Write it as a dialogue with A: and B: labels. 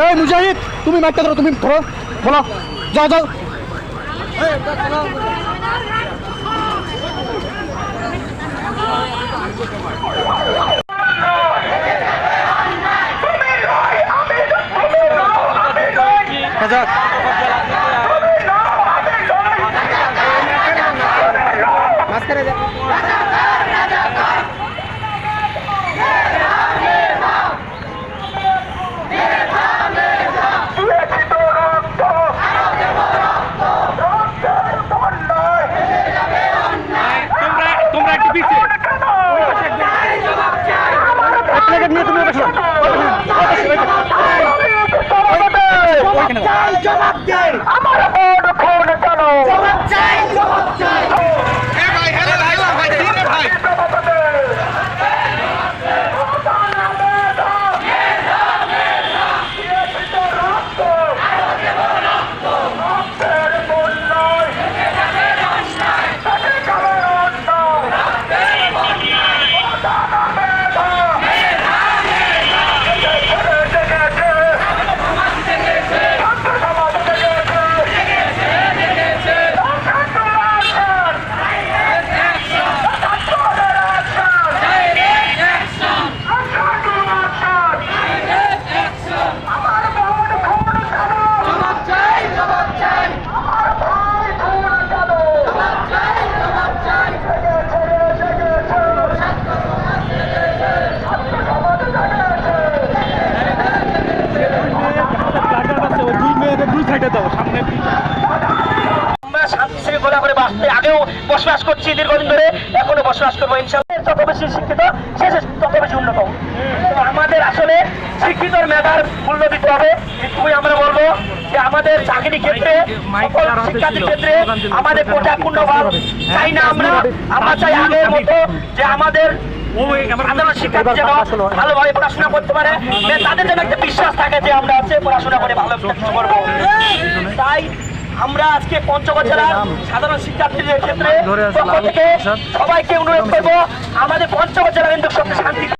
A: ওই মুজাহিদ তুমি মারতে ধরো তুমি ধরো বলো যাও যাও। যাক
B: তোমরা একটু
C: আমরা শান্তি শৃঙ্খলা করে বাঁচতে আগেও বসবাস করছি দীর্ঘদিন ধরে, এখনও বসবাস করব ইনশাল্লাহ বেশি শিক্ষিত, শেষে তত বেশি উন্নত আমাদের আসলে শিক্ষিতর মেধার মূল্য দিতে হবে। তুমি আমরা বলব যে আমাদের চাকরি ক্ষেত্রে শিক্ষার্থীর ক্ষেত্রে আমাদের কোটাপূর্ণ ভাব। চাই না আমরা? আমরা চাই আগের মতো যে আমাদের সাধারণ শিক্ষার্থী যেন ভালোভাবে পড়াশোনা করতে পারে। তাদের যেন একটা বিশ্বাস থাকে যে আমরা আছে পড়াশোনা করে ভালো করব। তাই আমরা আজকে পঞ্চগড় জেলার সাধারণ শিক্ষার্থীদের ক্ষেত্রে পক্ষ থেকে সবাইকে অনুরোধ করব আমাদের পঞ্চগড় কিন্তু সবচেয়ে শান্তি